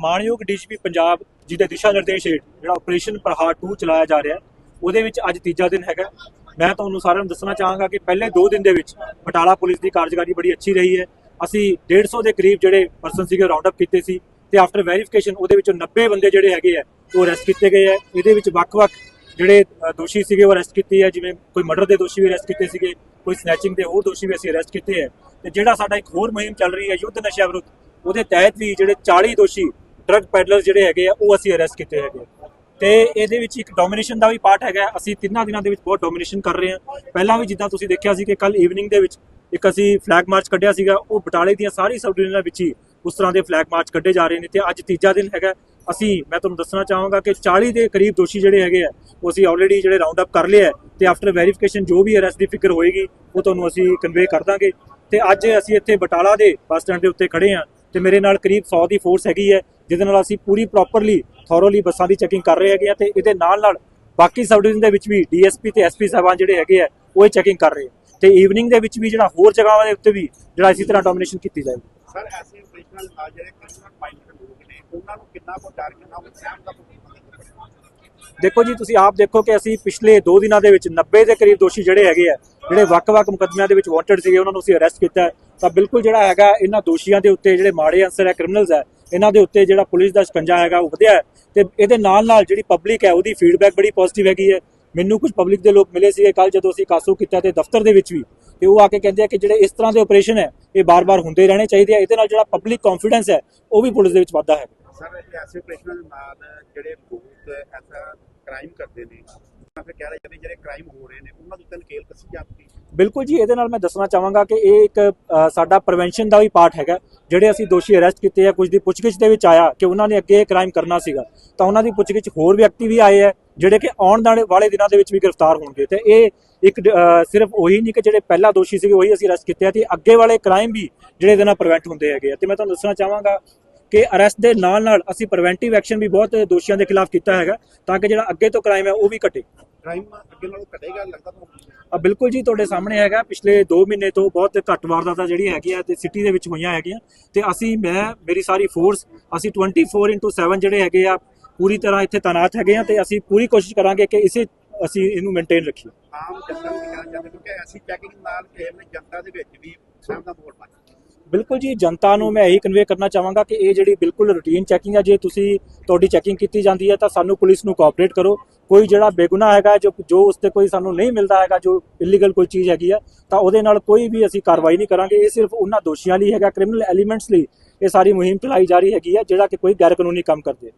ਮਾਨਯੋਗ ਡੀਜੀਪੀ ਪੰਜਾਬ ਜੀ ਦੇ ਦਿਸ਼ਾ ਨਿਰਦੇਸ਼ ਹੇਠ ਜਿਹੜਾ ਆਪਰੇਸ਼ਨ ਪ੍ਰਹਾਰ 2 ਚਲਾਇਆ ਜਾ ਰਿਹਾ ਉਹਦੇ ਵਿੱਚ ਅੱਜ ਤੀਜਾ ਦਿਨ ਹੈਗਾ। ਮੈਂ ਤੁਹਾਨੂੰ ਸਾਰਿਆਂ ਨੂੰ ਦੱਸਣਾ ਚਾਹਾਂਗਾ ਕਿ ਪਹਿਲੇ 2 ਦਿਨ ਦੇ ਵਿੱਚ ਬਟਾਲਾ ਪੁਲਿਸ ਦੀ ਕਾਰਜਕਾਰੀ ਬੜੀ ਅੱਛੀ ਰਹੀ ਹੈ। ਅਸੀਂ 150 ਦੇ ਕਰੀਬ ਜਿਹੜੇ ਪਰਸਨ ਸੀਗੇ ਰਾਉਂਡ ਅਪ ਕੀਤੇ ਸੀ ਤੇ ਆਫਟਰ ਵੈਰੀਫਿਕੇਸ਼ਨ ਉਹਦੇ ਵਿੱਚੋਂ 90 ਬੰਦੇ ਜਿਹੜੇ ਹੈਗੇ ਆ, ਉਹ ਅਰੈਸਟ ਕੀਤੇ ਗਏ ਆ। ਇਹਦੇ ਵਿੱਚ ਵੱਖ-ਵੱਖ ਜਿਹੜੇ ਦੋਸ਼ੀ ਸੀਗੇ, ਉਹ ਅਰੈਸਟ ਕੀਤੇ ਆ। ਜਿਵੇਂ ਕੋਈ ਮਰਡਰ ਦੇ ਦੋਸ਼ੀ ਵੀ ਅਰੈਸਟ ਕੀਤੇ ਸੀਗੇ, ਕੋਈ ਸਨੈਚਿੰਗ ਦੇ ਹੋਰ ਦੋਸ਼ੀ ਵੀ ਅਸੀਂ ਅਰੈਸਟ ਕੀਤੇ ਆ। ਤੇ ਜਿਹੜਾ ਸਾਡਾ ਇੱਕ ਹੋਰ ਮੁਹਿੰਮ ਚੱਲ ਰਹੀ ਹੈ ਯੁੱਧ ਨਸ਼ਾ ਵਿਰੁੱਧ, ਉਹਦੇ ਤਹਿਤ ਵੀ ਜਿਹੜੇ 40 ਦੋਸ਼ੀ ਡਰੱਗ ਪੈਡਲਰ ਜਿਹੜੇ ਹੈਗੇ ਆ, ਉਹ ਅਸੀਂ ਅਰੈਸਟ ਕੀਤੇ ਹੈਗੇ ਆ। ਤੇ ਇਹਦੇ ਵਿੱਚ ਇੱਕ ਡੋਮੀਨੇਸ਼ਨ ਦਾ ਵੀ ਪਾਰਟ ਹੈਗਾ। ਅਸੀਂ ਤਿੰਨਾਂ ਦਿਨਾਂ ਦੇ ਵਿੱਚ ਬਹੁਤ ਡੋਮੀਨੇਸ਼ਨ ਕਰ ਰਹੇ ਹਾਂ। ਪਹਿਲਾਂ ਵੀ ਜਿੱਦਾਂ ਤੁਸੀਂ ਦੇਖਿਆ ਸੀ ਕਿ ਕੱਲ ਈਵਨਿੰਗ ਦੇ ਵਿੱਚ ਇੱਕ ਅਸੀਂ ਫਲੈਗ ਮਾਰਚ ਕੱਢਿਆ ਸੀਗਾ। ਉਹ ਬਟਾਲੇ ਦੀਆਂ ਸਾਰੀ ਸਬ ਡਿਵੀਜ਼ਨਾਂ ਵਿੱਚ ਹੀ ਉਸ ਤਰ੍ਹਾਂ ਦੇ ਫਲੈਗ ਮਾਰਚ ਕੱਢੇ ਜਾ ਰਹੇ ਨੇ ਤੇ ਅੱਜ ਤੀਜਾ ਦਿਨ ਹੈਗਾ। ਅਸੀਂ, ਮੈਂ ਤੁਹਾਨੂੰ ਦੱਸਣਾ ਚਾਹਾਂਗਾ ਕਿ 40 ਦੇ ਕਰੀਬ ਦੋਸ਼ੀ ਜਿਹੜੇ ਹੈਗੇ ਆ, ਉਹ ਅਸੀਂ ਆਲਰੇਡੀ ਜਿਹੜੇ ਰਾਉਂਡ ਅਪ ਕਰ ਲਿਆ ਹੈ ਤੇ ਆਫਟਰ ਵੈਰੀਫਿਕੇਸ਼ਨ ਜੋ ਵੀ ਅਰੈਸਟ ਦੀ ਫਿਕਰ ਹੋਏਗੀ, ਉਹ ਤੁਹਾਨੂੰ ਅਸੀਂ ਕਨਵੇ ਕਰ ਦਾਂਗੇ। ਤੇ ਅੱਜ ਅਸੀਂ ਇੱਥੇ ਬਟਾਲਾ ਦੇ ਬੱਸ ਸਟੈਂਡ ਦੇ ਉੱਤੇ ਖੜੇ ਹਾਂ। ਤੇ ਮੇਰੇ ਨਾਲ ਕਰੀਬ 100 ਦੀ ਫੋਰਸ ਹੈਗੀ ਹੈ ਜਿਹਦੇ ਨਾਲ ਅਸੀਂ ਪੂਰੀ ਪ੍ਰੋਪਰਲੀ ਥੋਰੋਲੀ ਬੱਸਾਂ ਦੀ ਚੈਕਿੰਗ ਕਰ ਰਹੇ ਹੈਗੇ ਆ ਤੇ ਇਹਦੇ ਨਾਲ ਨਾਲ ਬਾਕੀ ਸਬ ਡਿਵੀਜ਼ਨ ਦੇ ਵਿੱਚ ਵੀ ਡੀਐਸਪੀ ਤੇ ਐਸਪੀ ਸਾਹਿਬਾਨ ਜਿਹੜੇ ਹੈਗੇ ਆ ਉਹ ਇਹ ਚੈਕਿੰਗ ਕਰ ਰਹੇ ਤੇ ਈਵਨਿੰਗ ਦੇ ਵਿੱਚ ਵੀ ਜਿਹੜਾ ਹੋਰ ਜਗ੍ਹਾਵਾਂ ਦੇ ਉੱਤੇ ਵੀ ਜਿਹੜਾ ਇਸੇ ਤਰ੍ਹਾਂ ਡੋਮੀਨੇਸ਼ਨ ਕੀਤੀ ਜਾਏਗੀ। ਸਰ ਐਸੇ ਆਪਰੇਸ਼ਨਲ ਨਾਲ ਜਿਹੜੇ ਕ੍ਰਿਮੀਨਲ ਮਾਈਂਡਡ ਲੋਕ ਨੇ ਉਹਨਾਂ ਨੂੰ ਕਿੰਨਾ ਕੋ ਡਰ ਕਿੰਨਾ ਕੋ ਸਹਿਮ ਦਾ ਦੇਖੋ ਜੀ ਤੁਸੀਂ ਆਪ ਦੇਖੋ ਕਿ ਅਸੀਂ ਪਿਛਲੇ 2 ਦਿਨਾਂ ਦੇ ਵਿੱਚ 90 ਦੇ ਕਰੀਬ ਦੋਸ਼ੀ ਜਿਹੜੇ ਹੈਗੇ ਆ ਜਿਹੜੇ ਵੱਖ-ਵੱਖ ਮੁਕੱਦਮਿਆਂ ਦੇ ਵਿੱਚ ਵਾਂਟਡ ਸੀਗੇ, ਉਹਨਾਂ ਨੂੰ ਅਸੀਂ ਅਰੈਸਟ ਕੀਤਾ ਤਾਂ ਬਿਲਕੁਲ ਜਿਹੜਾ ਹੈਗਾ, ਇਹਨਾਂ ਦੋਸ਼ੀਆਂ ਦੇ ਉੱਤੇ ਜਿਹੜੇ ਮਾੜੇ ਅਨਸਰ ਹੈ ਕ੍ਰਿਮੀਨਲਸ ਹੈ, ਇਹਨਾਂ ਦੇ ਉੱਤੇ ਜਿਹੜਾ ਪੁਲਿਸ ਦਾ ਸ਼ਿਕੰਜਾ ਹੈਗਾ, ਉਹ ਵਧਿਆ ਹੈ। ਤੇ ਇਹਦੇ ਨਾਲ ਨਾਲ ਜਿਹੜੀ ਪਬਲਿਕ ਹੈ, ਉਹਦੀ ਫੀਡਬੈਕ ਬੜੀ ਪੋਜ਼ਿਟਿਵ ਹੈਗੀ ਹੈ। ਮੈਨੂੰ ਕੁਝ ਪਬਲਿਕ ਦੇ ਲੋਕ ਮਿਲੇ ਸੀਗੇ ਕੱਲ ਜਦੋਂ ਅਸੀਂ ਕਾਸੂ ਕੀਤਾ ਤੇ ਦਫ਼ਤਰ ਦੇ ਵਿੱਚ ਵੀ। ਤੇ ਉਹ ਆ ਕੇ ਕਹਿੰਦੇ ਆ ਕਿ ਜਿਹੜੇ ਇਸ ਤਰ੍ਹਾਂ ਦੇ ਆਪਰੇਸ਼ਨ ਹੈ, ਇਹ ਬਾਰ-ਬਾਰ ਹੁੰਦੇ ਰਹਿਣੇ ਚਾਹੀਦੇ ਆ। ਇਹਦੇ ਨਾਲ ਜਿਹੜਾ ਪਬਲਿਕ ਕੌਨਫੀਡੈਂਸ ਹੈ, ਉਹ ਵੀ ਪੁਲਿਸ ਦੇ ਵਿੱਚ ਵਾਧਾ ਹੈ। ਸਰ, ਇਹ ਐਸੇ ਆਪਰੇਸ਼ਨਲ ਨਾਲ ਜਿਹੜੇ ਲੋਕ ਐਸਾ ਕ੍ਰਾਈਮ ਕਰਦੇ ਨੇ, ਮੈਂ ਕਹਿ ਰਿਹਾ ਜਿਹੜੇ ਕ੍ਰਾਈਮ ਹੋ ਰਹੇ ਨੇ, ਉਹਨਾਂ ਦੇ ਉੱਤੇ ਕੱਸੀ ਜਾਂਦੀ ਬਿਲਕੁਲ ਜੀ ਇਹਦੇ ਨਾਲ ਮੈਂ ਦੱਸਣਾ ਚਾਹਾਂਗਾ ਕਿ ਇਹ ਇੱਕ ਸਾਡਾ ਪ੍ਰੀਵੈਂਸ਼ਨ ਦਾ ਵੀ ਪਾਰਟ ਹੈਗਾ। ਜਿਹੜੇ ਅਸੀਂ ਦੋਸ਼ੀ ਅਰੈਸਟ ਕੀਤੇ ਆ ਕੁਝ ਦੀ ਪੁੱਛਗਿੱਛ ਦੇ ਵਿੱਚ ਆਇਆ ਕਿ ਉਹਨਾਂ ਨੇ ਅੱਗੇ ਇਹ ਕ੍ਰਾਈਮ ਕਰਨਾ ਸੀਗਾ ਤਾਂ ਉਹਨਾਂ ਦੀ ਪੁੱਛਗਿੱਛ ਹੋਰ ਵਿਅਕਤੀ ਵੀ ਆਏ ਆ ਜਿਹੜੇ ਕਿ ਆਉਣ ਵਾਲੇ ਦਿਨਾਂ ਦੇ ਵਿੱਚ ਵੀ ਗ੍ਰਿਫਤਾਰ ਹੋਣਗੇ। ਤੇ ਇਹ ਇੱਕ ਸਿਰਫ ਉਹੀ ਨਹੀਂ ਕਿ ਜਿਹੜੇ ਪਹਿਲਾ ਦੋਸ਼ੀ ਸੀਗੇ ਉਹੀ ਅਸੀਂ ਅਰੈਸਟ ਕੀਤੇ ਆ ਤੇ ਅੱਗੇ ਵਾਲੇ ਕ੍ਰਾਈਮ ਵੀ ਜਿਹੜੇ ਇਹਦੇ ਨਾਲ ਪ੍ਰੀਵੈਂਟ ਹੁੰਦੇ ਹੈਗੇ ਤੇ ਮੈਂ ਤੁਹਾਨੂੰ ਦੱਸਣਾ ਚਾਹਾਂਗਾ ਕਿ ਅਰੈਸਟ ਦੇ ਨਾਲ ਨਾਲ ਅਸੀਂ ਪ੍ਰੀਵੈਂਟਿਵ ਐਕਸ਼ਨ ਵੀ ਬਹੁਤ ਦੋਸ਼ੀਆਂ ਦੇ ਖਿਲਾਫ ਕੀਤਾ ਹੈਗਾ ਤਾਂ ਕਿ ਜਿਹੜਾ ਅੱਗੇ ਤੋਂ ਕ੍ਰਾਈਮ ਹੈ ਉਹ ਵੀ ਘਟੇ। ਕ੍ਰਾਈਮ ਅੱਗੇ ਨਾਲੋਂ ਘਟੇਗਾ ਲੱਗਦਾ ਤੁਹਾਨੂੰ? ਬਿਲਕੁਲ ਜੀ ਤੁਹਾਡੇ ਸਾਹਮਣੇ ਹੈਗਾ। ਪਿਛਲੇ 2 ਮਹੀਨੇ ਤੋਂ ਬਹੁਤ ਘੱਟ ਵਾਰਦਾਤਾਂ ਜਿਹੜੀ ਹੈਗੀਆਂ ਤੇ ਸਿਟੀ ਦੇ ਵਿੱਚ ਹੋਈਆਂ ਹੈਗੀਆਂ ਤੇ ਅਸੀਂ, ਮੈਂ, ਮੇਰੀ ਸਾਰੀ ਫੋਰਸ ਅਸੀਂ 24/7 ਜਿਹੜੇ ਹੈਗੇ ਆ, ਪੂਰੀ ਤਰ੍ਹਾਂ ਇੱਥੇ ਤਾਇਨਾਤ ਹੈਗੇ ਆ ਤੇ ਅਸੀਂ ਪੂਰੀ ਕੋਸ਼ਿਸ਼ ਕਰਾਂਗੇ ਕਿ ਇਸੇ ਅਸੀਂ ਇਹਨੂੰ ਮੇਨਟੇਨ ਰੱਖੀਏ। ਆਮ ਜਨਤਾ ਨੂੰ ਕੀ ਕਹਿਣਾ ਕਿਉਂਕਿ ਐਸੀ ਚੈਕਿੰਗ ਨਾਲ ਕਿਸੇ ਨੇ ਜਨਤਾ ਦੇ ਵਿੱਚ ਵੀ ਸਹਿਮ ਦਾ ਮਾਹੌਲ ਬਣ ਬਿਲਕੁਲ ਜੀ, ਜਨਤਾ ਨੂੰ ਮੈਂ ਇਹੀ ਕਨਵੇ ਕਰਨਾ ਚਾਹਾਂਗਾ ਕਿ ਇਹ ਜਿਹੜੀ ਬਿਲਕੁਲ ਰੂਟੀਨ ਚੈਕਿੰਗ ਹੈ ਜੇ ਤੁਸੀਂ ਤੁਹਾਡੀ ਚੈਕਿੰਗ ਕੀਤੀ ਜਾਂਦੀ ਹੈ ਤਾਂ ਸਾਨੂੰ ਪੁਲਿਸ ਨੂੰ ਕੋਆਪਰੇਟ ਕਰੋ। ਕੋਈ ਜਿਹੜਾ ਬੇਗੁਨਾਹ ਹੈਗਾ, ਜੋ ਜੋ ਉਸ ਤੇ ਕੋਈ ਸਾਨੂੰ ਨਹੀਂ ਮਿਲਦਾ ਹੈਗਾ, ਜੋ ਇਲੀਗਲ ਕੋਈ ਚੀਜ਼ ਹੈਗੀ ਹੈ ਤਾਂ ਉਹਦੇ ਨਾਲ ਕੋਈ ਵੀ ਅਸੀਂ ਕਾਰਵਾਈ ਨਹੀਂ ਕਰਾਂਗੇ। ਇਹ ਸਿਰਫ ਉਹਨਾਂ ਦੋਸ਼ੀਆਂ ਲਈ ਹੈਗਾ ਕ੍ਰਿਮੀਨਲ ਐਲੀਮੈਂਟਸ ਲਈ ਇਹ ਸਾਰੀ ਮੁਹਿੰਮ ਚਲਾਈ ਜਾ ਰਹੀ ਹੈਗੀ ਹੈ ਜਿਹੜਾ ਕਿ ਕੋਈ ਗੈਰ ਕਾਨੂੰਨੀ ਕੰਮ ਕਰਦੇ